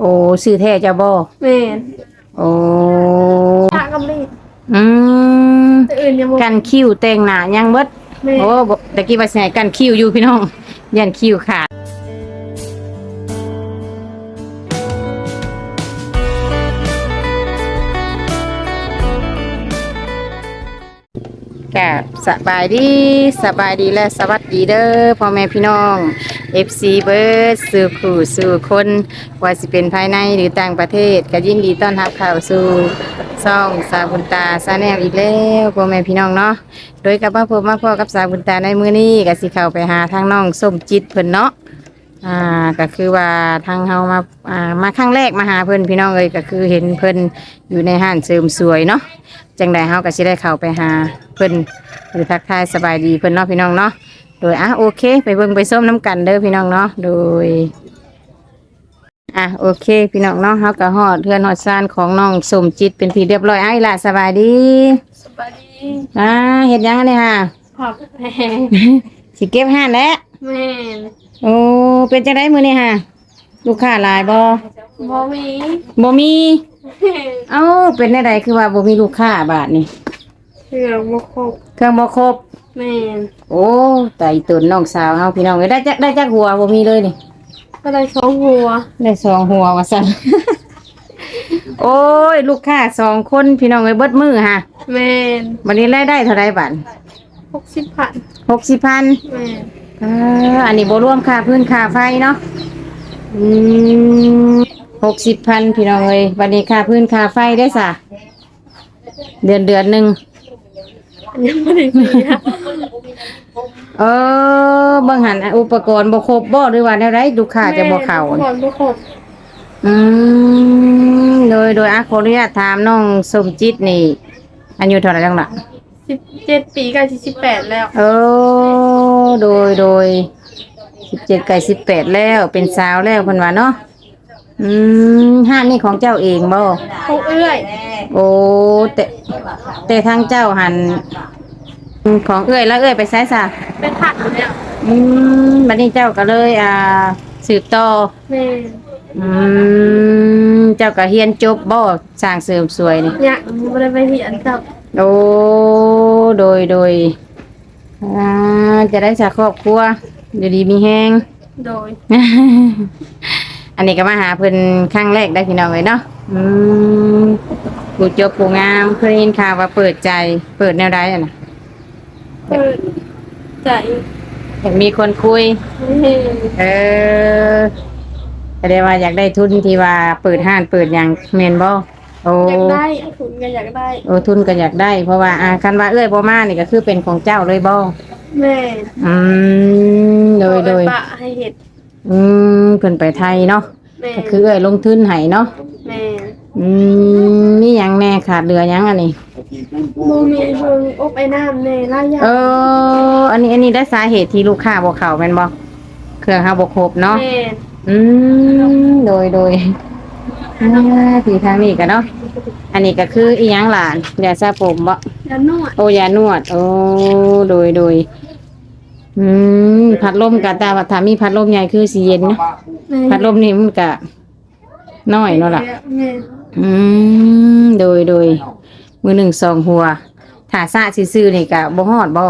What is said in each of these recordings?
โอ้ชื่อแท้เจ้าบ่แม่นโอ้พระกำลีอืมแต่อื่นยังบ่กันคิ้วแต่งหน้ายังเบิดแม่นโอ้บ่ตะกี้ว่าสิให้กันคิ้วอยู่พี่น้องยันคิ้วขาดกับสบายดีสบายดีและสวัสดีเด้อพ่อแม่พี่น้อง FC เบิร์ดสู่ขู่สู่คนว่าสิเป็นภายในหรือต่างประเทศก็ยินดีต้อนรับเข้าสู่ซ่องสาวบุญตาซาแนลอีกแล้วพ่อแม่พี่น้องเนาะโดยกับว่าพบมาพ่อกับสาวบุญตาในมื้อนี้ก็สิเข้าไปหาทางน้องส้มจิตเพิ่นเนาะอ่าก็คือว่าทางเฮามาอ่ามาครั้งแรกมาหาเพิ่นพี่น้องเอ้ยก็คือเห็นเพิ่นอยู่ในห้านเสริมสวยเนาะจังใดเฮาก็สิได้เข้าไปหาเพิ่นหรือทักทายสบายดีเพิ่นเนาะพี่น้องเนาะ โดยอะโอเค ไปเบิ่งไปส้มน้ำกันเด้อพี่น้องเนาะโดยอะโอเค พี่น้องเนาะเฮาก็ฮอดเทือนฮอดซานของน้องสมจิตเป็นที่เรียบร้อยไอ้ล่ะสบายดีสบายดีอ่าเฮ็ดหยังอันนี่ฮะผักแม่สิเก็บห้านแล้วแม่นโอ้เป็นจังไดมื้อนี้ฮะลูกค้าหลายบ่บ่มีบ่มีเอ้าเป็นจังไดคือว่าบ่มีลูกค้าบาดนี่เครื่องบ่ครบเครื่องบ่ครบ แม่นโอ้ไตตุนน้องสาวเฮาพี่น้องเอ้ยได้จักได้จักหัวบ่มีเลยนี่ ก็ได้สองหัวได้สองหัวว่าสั่น โอ้ย ลูกค้าสองคนพี่น้องเอ้ยเบิดมือฮะแม่นวันนี้รายได้เท่าไรบัตรหกสิบพันหกสิบพันแม่นอ่าอันนี้บรวมค่าพื้นค่าไฟเนาะอืมหกสิบพันพี่น้องเอ้ยวันนี้ค่าพื้นค่าไฟได้สะเดือนเดือนหนึ่ง ยังไม่ได้มีอะเออบางหันอุปกรณ์บ่ครบบ่หรือว่าแนวไรลูกค้าจะบ่เข้าแม่นบ่บ่ครบอืมโดยโดยอาขออนุญาตถามน้องสมจิตนี่อายุเท่าไหร่จังล่ะสิบเจ็ดปีใกล้สิบแปดแล้ว เออโดยโดยสิบเจ็ดไก่สิบแปดแล้วเป็นสาวแล้วคนว่าเนาะ อืมห้านนี่ของเจ้าเองบ่เขาเอื้อยโอ้แต่แต่ทางเจ้าหันของเอ้อยแล้วเอ้อยไปใช้ซะเป็นผักเนี่ยอืมบัดนี้เจ้าก็เลย อ่า สืบต่อแม่นอืมเจ้าก็เฮียนจบบ่สร้างเสริมสวยนี่เนี่ยไม่ได้ไปเหียนจับโอ้โดยโดยอ่าจะได้จากครอบครัวอยู่ดีมีแห้งโดย อันนี้ก็มาหาเพิ่นครั้งแรกได้พี่น้องเลยเนาะอืมผู้จบผู้งามเพิ่นเห็นข่าวว่าเปิดใจเปิดแนวใดอะนะเปิดใจอยากมีคนคุยแม่นเออแสดงว่าอยากได้ทุนที่ว่าเปิดห้านเปิดอย่างเมนบ่โอ้อยากได้ถุนก็อยากได้โอ้ทุนก็อยากได้ เพราะว่าอ่าคันว่าเอ้ยบ่มานี่ก็คือเป็นของเจ้าเลยบ่แม่อืมโดยโดยปะให้เห็ด อืมเพิ่นไปไทยเนาะแม่ก็คือเอ้ยลงทุนให้เนาะแม่อืมมีหยังแน่ขาดเหลือหยังอันนี้มูมีเบิ่งอบไอ้น้ำในล่ายาเออ อันนี้อันนี้ได้สาเหตุที่ลูกค้าบ่เข้าแม่นบ่เครื่องเฮาบ่ครบเนาะ แม่อืมโดยโดยอ่าที่ทางนี้ก็เนาะอันนี้ก็คืออีหยังล่ะยาสระผมบ่ยานวดโอ้ยานวด โอ้โดยโดย อืมพัดลมก็แต่ว่าถ้ามีพัดลมใหญ่คือสิเย็นนะแม่พัดลมนี่มันก็น้อยเนาะล่ะแม่อืมโดยโดยมือหนึ่งสองหัวถ้าซาซื่อๆนี่ก็บ่ฮอดบ่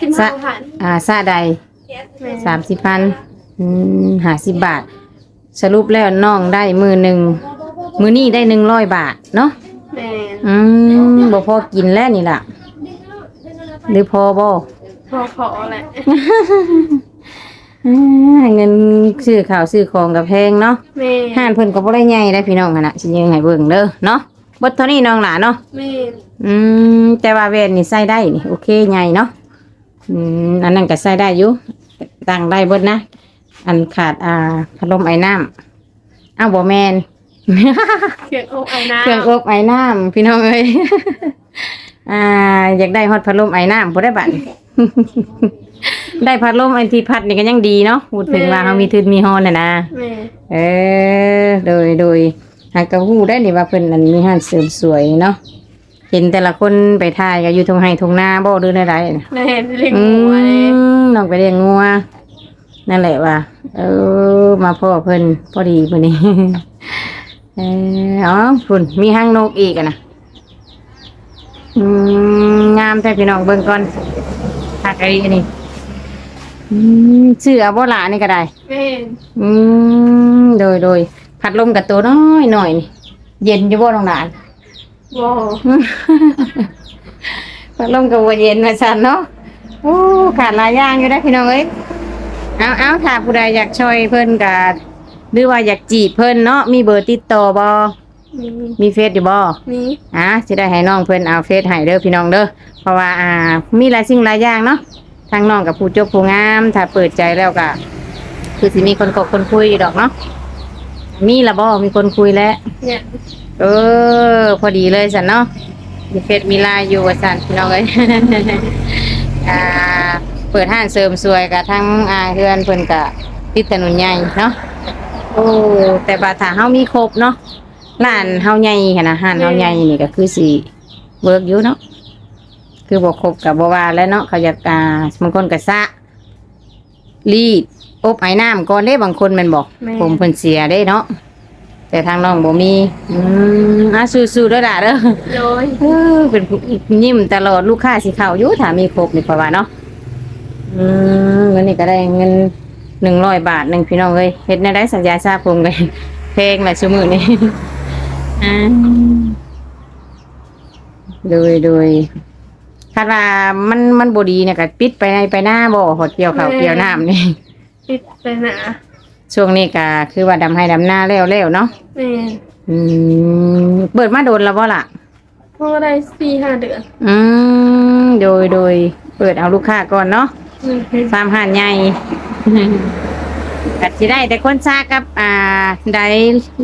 สิบซะห้าพันอ่าซาใดแม่สามสิบพันอืมห้าสิบบาท สรุปแล้วน้องได้มือหนึ่งมือนี่ได้หนึ่งร้อยบาทเนาะแม่อืมบ่พอกินแล้วนี่ล่ะหรือพอบ่ พอขอแหละอ่าเงินซื้อข้าวซื้อของกับแพงเนาะแม่ห้านเพิ่นก็บ่ได้ใหญ่ได้พี่น้องหั่นน่ะสิยังให้เบิ่งเด้อเนาะเบิดเท่านี้น้องหล่ะเนาะแม่อืมแต่ว่าเวนนี่ใส่ได้นี่โอเคใหญ่เนาะอืมอันนั้นก็ใส่ได้อยู่ตั้งได้เบิดนะ อันขาดอ่าพัดลมไอ้น้ำอ้าวบ่แมนเครื่องอบไอ้น้ำเครื่องอบไอ้น้ำพี่น้องเอ้ยอ่า อยากได้ฮอตพัดลมไอ้น้ำบ่ได้บัด ได้พัดลมไอ้ที่พัดนี่ก็ยังดีเนาะพูดถึงว่าเขามีทุนมีฮอนน่ะนะแม่เออ โดยโดยหากกระหู้ได้นี่ว่าเพิ่นนั่นมีห้านเสริมสวยเนาะเห็นแต่ละคนไปถ่ายก็อยู่ทงไห้ทงนาบ่หรือใดๆน่ะแม่เลี้ยงอืหัวเลยมน้องไปเลี้ยงงัวนั่นแหละว่าเออ มาพ่อเพิ่นพอดีพอดีเอออ๋อฝุ่นมีห้างนกอีกอะนะอืมงามแต่พี่น้องเบิ่งก่อน หักไอ้อันนี้อืมชื่อเอาบ่ละนี่ก็ได้ แม่นอืมโดยโดยพัดลมกับตัวน้อยหน่อยนี่เย็นอยู่บ่ตรงนั้นบ่พัดลมกับว่าเย็นมาสั่นเนาะโอ้ขาดหลายอย่างอยู่ได้อพี่น้องเอ้ยเอาเอาถ้าผู้ใดอยากช่วยเพิ่นก็หรือว่าอยากจีบเพิ่นเนาะมีเบอร์ติดต่อบ่ มีมีเฟซอยู่บ่มีอะสิได้ให้น้องเพิ่นเอาเฟซให้เด้อพี่น้องเด้อเพราะว่าอ่ามีหลายสิ่งหลายอย่างเนาะทางน้องกับผู้จบผู้งามถ้าเปิดใจแล้วก็คือสิมีคนกบคนคุยอยู่ดอกเนาะมีละบ่มีคนคุยแล้วเนี่ยเออ พอดีเลยสันเนาะมีเฟซมีไลน์อยู่ว่าสันพี่น้องเอ้ยอ่าเปิดห้างเสริมสวยกับทั้งอาเฮือนเพิ่นกะติดถนนใหญ่เนาะโอ้แต่บาถ้าเฮามีครบเนาะ ร้านเฮาใหญ่ขนาดห้านเฮาใหญ่นี่ก็คือสิเวิร์กอยู่เนาะคือบ่ครบกับบ่ว่าแล้วเนาะเขาอยากอ่าบางคนก็สระรีดอบไอ้น้ำก่อนเด้บางคนแมันบอกแม่ ผมเพิ่นเสียได้เนาะแต่ทางน้องบ่มีอืมอะสู้ๆเด้อล่ะเด้อ โดยเออเป็นผู้ยิ้มตลอดลูกค้าสิเข้าอยู่ถ้ามีครบนี่เพราะว่าเนาะอืมเงินนี่ก็ได้เงินหนึ่งร้อยบาทหนึ่งพี่น้องเอ้ยเฮ็ดในได้สัญญาทราบผมเลยเพลงแหละชั่วมือนี่ อ่าโดยโดยคาดว่ามันมันบดีเนี่ยก็ปิดไปในไปหน้าบ่หดเกี่ยวข้าวเกี่ยวน้ำนี่ ปิดไปหนาช่วงนี้ก็คือว่าดำให้ดำหน้าแล้วแล้วเนาะแม่นอืมเปิดมาโดนแล้วบ่ล่ะเพราะว่าได้สี่ห้าเดือนอืมโดยโดยเปิดเอาลูกค้าก่อนเนาะอืมฟาร์มห่านใหญ่กัดสิได้แต่คนซากับ อ่าได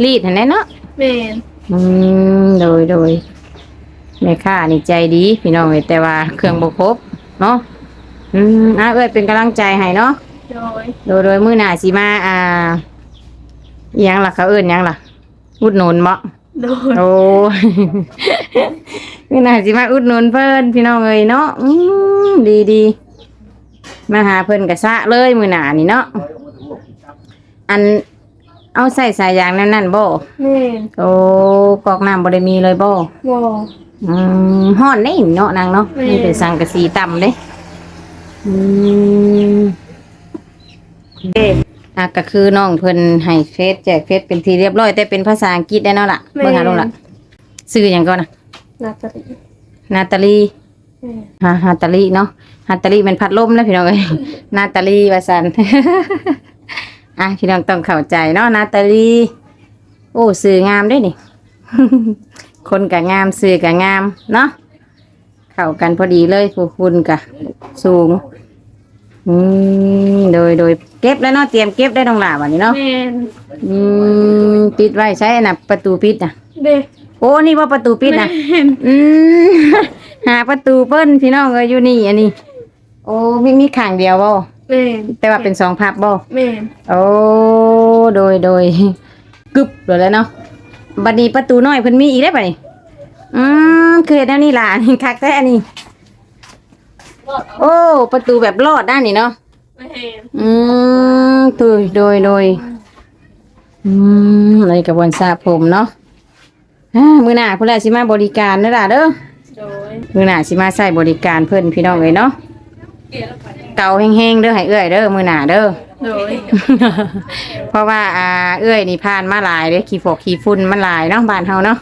รีดเห็นไหมเนาะแม่น อืมโดยโดยแม่ค้านี่ใจดี พี่น้องเอ้ยแต่ว่าเครื่องบกครบเนาะอืมอะเอ้ยเป็นกำลังใจให้เนาะโดยโดยโดยมื้อหน้าสิมาอ่าอิหยังล่ะเขาเอิ้นหยังล่ะอุดหนุนบ่ โดยโอ้นี่น่าสิมาอุดหนุนเพิ่นพี่น้องเอ้ยเนาะอืมดีดีมาหาเพิ่นกะซะเลยมื้อหน้านี่เนาะอัน เอาใส่สายยางนั่นนั่นบ่แม่นโอ้กอกน้ำบ่ได้มีเลยบ่บ่อืมฮ้อนได้เนาะนางเนาะแม่นี่เป็นสังกะสีต่ำเด้อืมเด้อะก็คือน้องเพิ่นให้เฟซแจกเฟซเป็นที่เรียบร้อย แต่เป็นภาษาอังกฤษได้เนาะล่ะเบิ่งหาลงล่ะชื่อหยังก่อนนะนาตาลีนาตาลีแม่นฮะนาตาลีเนาะนาตาลีเป็นพัดลมนะพี่น้องเอ้ยนาตาลีว่าสัน อะพี่น้องต้องเข้าใจเนาะนาตาลีโอ้สื่องามเด้วยนี่ คนกะงามสื่อกะงามเนาะเข้ากันพอดีเลยผู้คุณกะสูง อืมโดยโดยเก็บแล้วเนาะเตรียมเก็บได้ตรงหลาวันนี้เนาะแม่นอืมปิดไว้ใช้อันน่ะประตูปิดน่ะ เด้โอ้นี่ว่าประตูปิดน่ะ แม่นอืม หาประตูเปิ้นพี่น้องเอ้ยอยู่นี่อันนี้ โอ้มีมีข้างเดียวบ่ แม่นแต่ว่าเป็นสองพับบ่แม่นโอ้โดยโดยกึบเลยแล้วเนาะบัดนี้ประตูน้อยเพิ่นมีอีกได้วบัดนี้อืมคือเฮ็ดแนวนี้ล่ะนี่คักแท้อันนี้ โอ้ ประตูแบบรอดด้านนี้เนาะ แม่นอืมโดยโดยโดยอืมอะไรกับบวนสระผมเนาะอ่ามื้อหน้าพุ่นแหละสิมาบริการเด้อล่ะเด้อโดย มื้อหน้าสิมาใช้บริการเพิ่นพี่น้องเอ้ยเนาะ เก่าแห้งๆเด้อให้เอื้อยเด้อมื้อหน้าเด้อ โดยเพราะว่าอ่าเอื้อยนี่ผ่านมาหลายเด้ขี้ฝกขี้ฝุ่นมันหลายเนาะบ้านเฮาเนาะ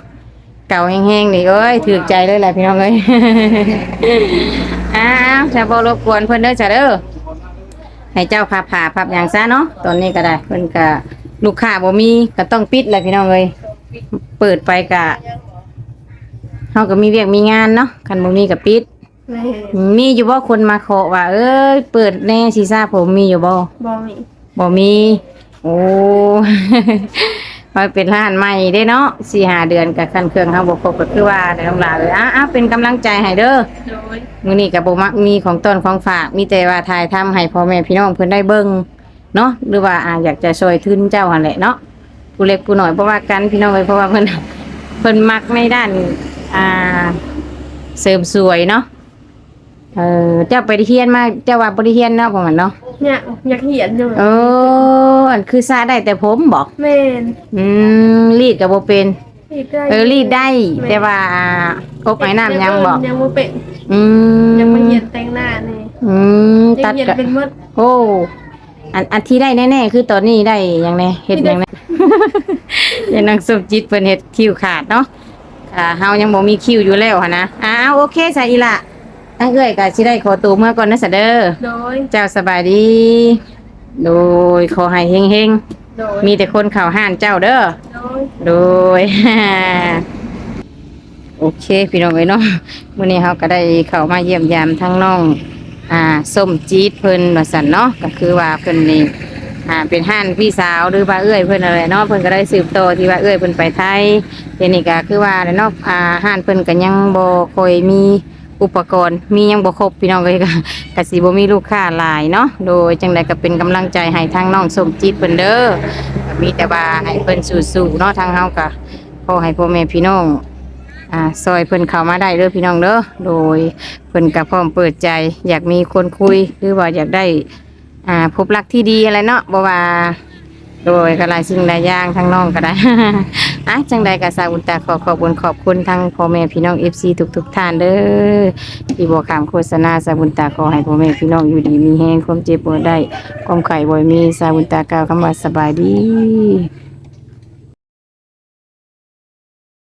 เก่าแห้งๆนี่เอ้ยถูกใจเลยแหละพี่น้องเอ้ย อ้าวจะบ่รบกวนเพิ่นเด้อจ้ะเด้อให้เจ้าพับผ้าพับหยังซะเนาะตอนนี้ก็ได้เพิ่นก็ลูกค้าบ่มีก็ต้องปิดแหละพี่น้องเอ้ยเปิดไปก็เฮาก็มีเวียกมีงานเนาะคันบ่มีก็ปิด แม่นมีอยู่บ่คนมาขอว่า เอ้ยเปิดแน่ซีซ่าผมมีอยู่บ่บ่มีบ่มี โอ้ มาเป็นร้านใหม่ได้เนาะสี่หาเดือนกับคันเครื่องเฮาบ่ครบก็คือว่าได้ต้องลาเลยอ้าๆเป็นกำลังใจให้เด้อโดยมื้อนี้ก็บ่มักมีของต้นของฝาก มีแต่ว่าถ่ายทำให้พ่อแม่พี่น้องเพิ่นได้เบิ่งเนาะหรือว่าอ่าอยากจะช่วยทุนเจ้าหั่นแหละเนาะผู้เล็กผู้น้อยเพราะว่ากันพี่น้องเอ้ยเพราะว่าเพิ่นเพิ่นมักในด้าน อ่า เสริมสวยเนาะ เออเจ้าไปเรียนมาเจ้าว่าบ่ได้เรียนเนาะประมาณเนาะเนี่ยอยากเหียนอยู่โอ้อันคือซาได้แต่ผมบอกแม่นอืมรีดก็บ่เป็นรีดได้เออรีดได้ แต่ว่าอบไอ้น้ำยังบอกยังบ่เป็นอืมยังมาเหียนแต่งหน้านี่อืมยัตังดเหียนก็เป็นหมดโอ้อันอันที่ได้แน่ๆคือตอนนี้ได้หยังไงเฮ็ดหยังไงยังนางสุจิตเพิ่นเฮ็ดคิวขาดเนาะอ่าเฮายังบ่มีคิวอยู่แล้วหั่นนะอ้าวโอเคซะอีหละ อันเอ้ยก็สิได้ขอตัวเมื่อก่อนนะซะเด้อโดย เจ้าสบายดี โดยขอให้เฮงโดย ๆ มีแต่คนเข้าห้านเจ้าเด้อ โดย โดย โอเค พี่น้องเอ้ยเนาะมื้อนี้เฮาก็ได้เข้ามาเยี่ยมยามทั้งน้อง อ่าส้มจี๊ดเพิ่นว่าซั่นเนาะก็คือว่าเพิ่นนี่อ่าเป็นห้านพี่สาวหรือว่าเอื้อยเพิ่นอะไรเนาะเพิ่นก็ได้สืบต่อที่ว่าเอื้อยเพิ่นไปไทยเดี๋ยวนี้ก็คือว่าเนาะอ่าห้านเพิ่นก็ยังบ่ค่อยมี อุปกรณ์มียังบ่ครบพี่น้องเอ้ยก็กสิบ่มีลูกค้าหลายเนาะโดยจังใดก็เป็นกำลังใจให้ทางน้องสมจี๊ดเพิ่นเด้อก็มีแต่ว่าให้เพิ่นสู้ๆเนาะทางเฮาก็ขอให้พ่อแม่พี่น้องอ่าซอยเพิ่นเข้ามาได้เด้อพี่น้องเด้อโดยเพิ่นก็พร้อมเปิดใจ อยากมีคนคุยหรือว่าอยากได้อ่าพบรักที่ดีอะไรเนาะบ่ว่าโดยก็หลายสิ่งหลายอย่างทั้งน้องก็ได้ อะจังใดกับซาอุนตาขอขอบคุณขอบคุณทั้งพ่อแม่พี่น้องเอฟซีทุกทุกท่านเด้อที่บ่ขามโฆษณาซาบุนตาขอให้พ่อแม่พี่น้องอยู่ดีมีแห้งความเจ็บปวดได้ความไข่บ่อยมีซาบุนตากล่าวคำว่าสบายดี